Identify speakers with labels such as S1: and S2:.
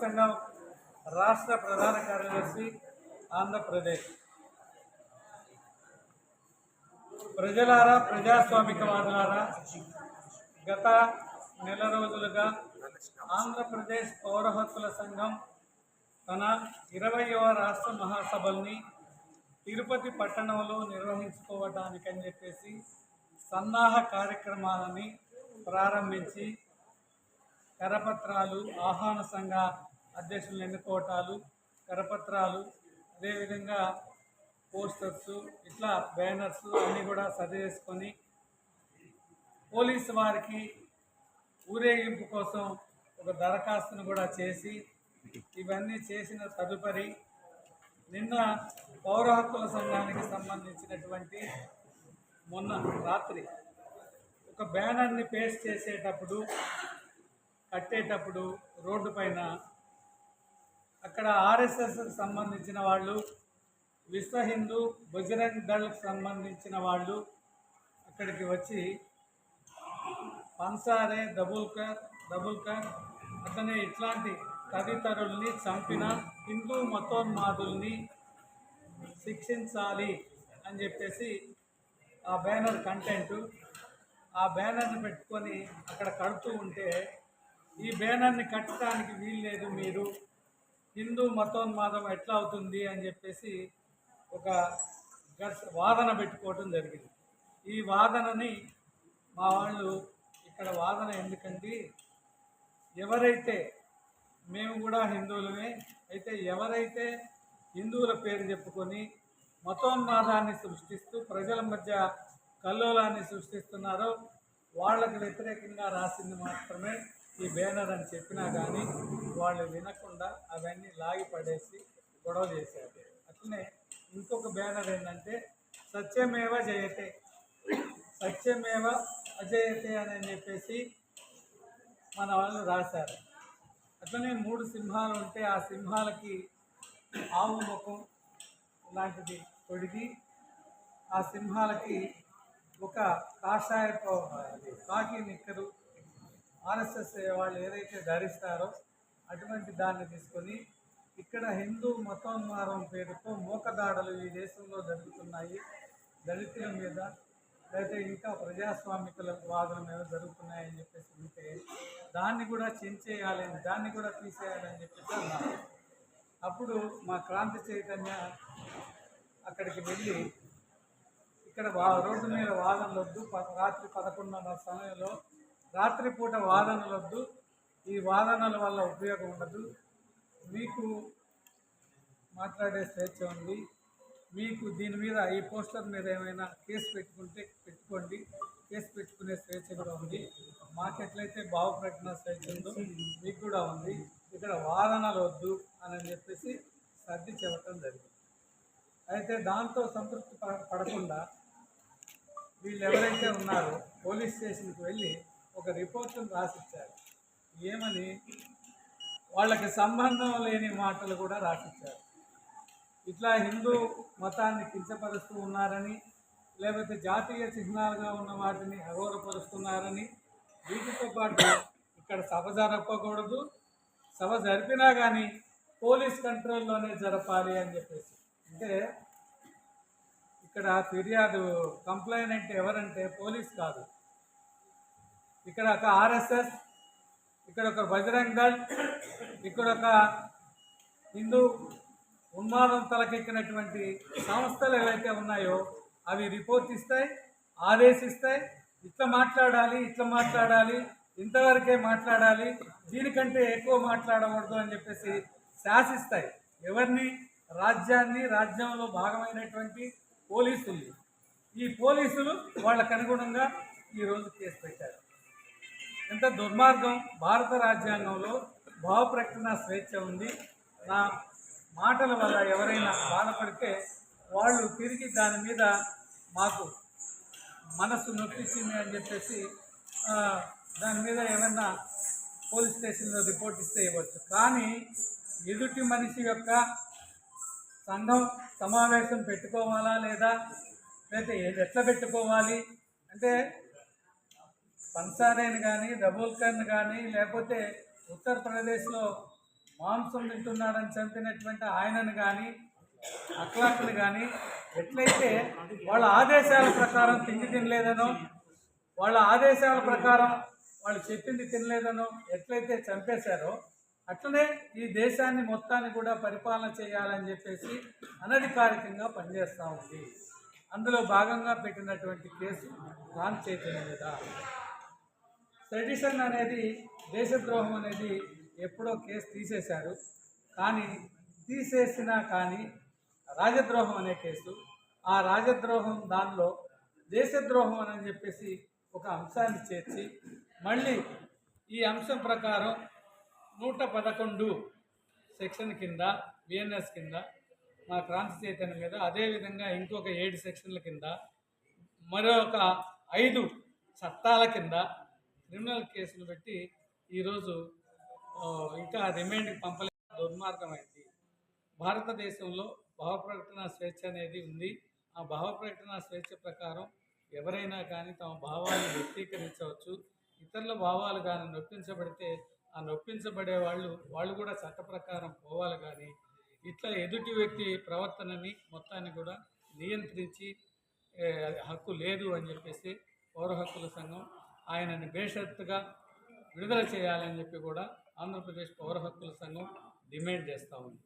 S1: సంఘం రాష్ట్ర ప్రధాన కార్యదర్శి ఆంధ్రప్రదేశ్. ప్రజలారా ప్రజాస్వామికవాదులారా గత నెల రోజులుగా ఆంధ్రప్రదేశ్ పౌర హక్కుల సంఘం తన ఇరవయవ రాష్ట్ర మహాసభల్ని తిరుపతి పట్టణంలో నిర్వహించుకోవడానికని చెప్పేసి సన్నాహ కార్యక్రమాలని ప్రారంభించి కరపత్రాలు ఆహ్వాన సంఘ అధ్యక్షులను ఎన్నుకోవటాలు కరపత్రాలు అదేవిధంగా పోస్టర్స్ ఇట్లా బ్యానర్స్ అన్నీ కూడా సరిచేసుకొని పోలీసు వారికి ఊరేగింపు కోసం ఒక దరఖాస్తును కూడా చేసి ఇవన్నీ చేసిన తదుపరి నిన్న పౌర హక్కుల సంఘానికి సంబంధించినటువంటి మొన్న రాత్రి ఒక బ్యానర్ని పేస్ట్ చేసేటప్పుడు కట్టేటప్పుడు రోడ్డు పైన అక్కడ ఆర్ఎస్ఎస్కి సంబంధించిన వాళ్ళు విశ్వ హిందూ బజరంగ్ దళ్కి సంబంధించిన వాళ్ళు అక్కడికి వచ్చి పన్సారే డబుల్కర్ డబుల్కర్ అతనే ఇట్లాంటి తదితరుల్ని చంపిన హిందూ మతోన్మాదుల్ని శిక్షించాలి అని చెప్పేసి ఆ బ్యానర్ కంటెంట్ ఆ బ్యానర్ని పెట్టుకొని అక్కడ కడుతూ ఉంటే ఈ బ్యానర్ని కట్టడానికి వీల్లేదు మీరు. హిందూ మతోన్మాదం ఎట్లా అవుతుంది అని చెప్పేసి ఒక గర్స్ వాదన పెట్టుకోవటం జరిగింది. ఈ వాదనని మా వాళ్ళు ఇక్కడ వాదన ఎందుకంటే ఎవరైతే మేము కూడా హిందువులమే అయితే ఎవరైతే హిందువుల పేరు చెప్పుకొని మతోన్మాదాన్ని సృష్టిస్తూ ప్రజల మధ్య కల్లోలాన్ని సృష్టిస్తున్నారో వాళ్ళకు వ్యతిరేకంగా రాసింది మాత్రమే ఈ బ్యానర్ అని చెప్పినా కానీ వాళ్ళు వినకుండా అవన్నీ లాగి పడేసి గొడవ చేశారు. అట్లనే ఇంకొక బ్యానర్ ఏంటంటే సత్యమేవ జయతే. సత్యమేవ అజయతే అని చెప్పేసి మన వాళ్ళు రాశారు. అట్లనే మూడు సింహాలు ఉంటే ఆ సింహాలకి ఆవు ముఖం లాంటిది కొడిగి ఆ సింహాలకి ఒక కాషాయ కాకి నిక్కరు ఆర్ఎస్ఎస్ వాళ్ళు ఏదైతే ధరిస్తారో అటువంటి దాన్ని తీసుకొని ఇక్కడ హిందూ మతోన్మారం పేరుతో మూకదాడలు ఈ దేశంలో జరుగుతున్నాయి. దళితుల మీద లేకపోతే ఇంకా ప్రజాస్వామికుల వాదన మీద జరుగుతున్నాయని చెప్పేసి ఉంటే దాన్ని కూడా చించేయాలని దాన్ని కూడా తీసేయాలని చెప్పేసి అన్నారు. అప్పుడు మా క్రాంతి చైతన్య అక్కడికి వెళ్ళి ఇక్కడ వా రోడ్డు మీద వాదనలు వద్దు. రాత్రి పదకొండున్నర సమయంలో రాత్రిపూట వాదనలు వద్దు ఈ వాదనల వల్ల ఉపయోగం ఉండదు. మీకు మాట్లాడే స్వేచ్ఛ ఉంది. మీకు దీని మీద ఈ పోస్టర్ మీద ఏమైనా కేసు పెట్టుకుంటే పెట్టుకోండి. కేసు పెట్టుకునే స్వేచ్ఛ కూడా ఉంది. మాకు ఎట్లయితే భావ ప్రకటన స్వేచ్ఛ ఉందో మీకు కూడా ఉంది. ఇక్కడ వాదనలు వద్దు అని చెప్పేసి సర్ది చెప్పడం జరిగింది. అయితే దాంతో సంతృప్తి పడకుండా వీళ్ళు ఎవరైతే ఉన్నారో పోలీస్ స్టేషన్కి వెళ్ళి ఒక రిపోర్ట్ను రాసిచ్చారు. ఏమని? వాళ్ళకి సంబంధం లేని మాటలు కూడా రాసిచ్చారు. ఇట్లా హిందూ మతాన్ని కించపరుస్తూ ఉన్నారని లేకపోతే జాతీయ చిహ్నాలుగా ఉన్న వాటిని అఘోరపరుస్తున్నారని వీటితో పాటు ఇక్కడ సభ జరపకూడదు. సభ జరిపినా కానీ పోలీస్ కంట్రోల్లోనే జరపాలి అని చెప్పేసి. అంటే ఇక్కడ ఫిర్యాదు కంప్లైంట్ ఎవరంటే పోలీస్ కాదు. ఇక్కడ ఒక ఆర్ఎస్ఎస్ ఇక్కడ ఒక బజరంగ్ దళ్ ఇక్కడ ఒక హిందూ ఉన్మాదం తలకెక్కినటువంటి సంస్థలు ఏవైతే ఉన్నాయో అవి రిపోర్ట్ ఇస్తాయి ఆదేశిస్తాయి. ఇట్లా మాట్లాడాలి ఇట్లా మాట్లాడాలి ఇంతవరకే మాట్లాడాలి దీనికంటే ఎక్కువ మాట్లాడకూడదు అని చెప్పేసి శాసిస్తాయి. ఎవరిని? రాజ్యాన్ని రాజ్యంలో భాగమైనటువంటి పోలీసుల్ని. ఈ పోలీసులు వాళ్ళకు అనుగుణంగా ఈరోజు కేసు పెట్టారు. ఎంత దుర్మార్గం భారత రాజ్యాంగంలో భావ ప్రకటన స్వేచ్ఛ ఉంది నా మాటల వల్ల ఎవరైనా బాధపడితే వాళ్ళు తిరిగి దాని మీద మాకు మనసు నొప్పించింది అని చెప్పేసి దాని మీద ఏమన్నా పోలీస్ స్టేషన్లో రిపోర్ట్ ఇస్తే ఇవ్వచ్చు. కానీ ఎదుటి మనిషి యొక్క సంఘం సమావేశం పెట్టుకోవాలా లేదా లేకపోతే ఎట్లా పెట్టుకోవాలి? అంటే పన్సారేని కానీ డబుల్కర్ని కానీ లేకపోతే ఉత్తరప్రదేశ్లో మాంసం తింటున్నాడని చంపినటువంటి ఆయనను కానీ అక్లాక్ని కానీ ఎట్లయితే వాళ్ళ ఆదేశాల ప్రకారం తిండి తినలేదనో వాళ్ళ ఆదేశాల ప్రకారం వాళ్ళు చెప్పింది తినలేదనో ఎట్లయితే చంపేశారో అట్లనే ఈ దేశాన్ని మొత్తాన్ని కూడా పరిపాలన చేయాలని చెప్పేసి అనధికారికంగా పనిచేస్తూ ఉంది. అందులో భాగంగా పెట్టినటువంటి కేసు రామ్ చైతన్య మీద. సెడిషన్ అనేది దేశద్రోహం అనేది ఎప్పుడో కేసు తీసేశారు. కానీ తీసేసినా కానీ రాజద్రోహం అనే కేసు. ఆ రాజద్రోహం దానిలో దేశద్రోహం అని చెప్పేసి ఒక అంశాన్ని చేర్చి మళ్ళీ ఈ అంశం ప్రకారం నూట పదకొండు సెక్షన్ కింద బిఎన్ఎస్ కింద మా క్రాంతి చైతన్య మీద అదేవిధంగా ఇంకొక ఏడు సెక్షన్ల కింద మరొక ఐదు చట్టాల కింద క్రిమినల్ కేసులు పెట్టి ఈరోజు ఇంకా రిమైండ్కి పంపలే దుర్మార్గమైంది. భారతదేశంలో భావ ప్రకటన స్వేచ్ఛ అనేది ఉంది. ఆ భావ ప్రకటన స్వేచ్ఛ ప్రకారం ఎవరైనా కానీ తమ భావాన్ని వ్యక్తీకరించవచ్చు. ఇతరుల భావాలు కానీ నొప్పించబడితే ఆ నొప్పించబడే వాళ్ళు వాళ్ళు కూడా చట్ట ప్రకారం పోవాలి కానీ ఇట్లా ఎదుటి వ్యక్తి ప్రవర్తనని మొత్తాన్ని కూడా నియంత్రించి హక్కు లేదు అని చెప్పేసి పౌర హక్కుల సంఘం ఆయనని బేషరత్తుగా విడుదల చేయాలని చెప్పి కూడా ఆంధ్రప్రదేశ్ పౌర హక్కుల సంఘం డిమాండ్ చేస్తూ ఉంది.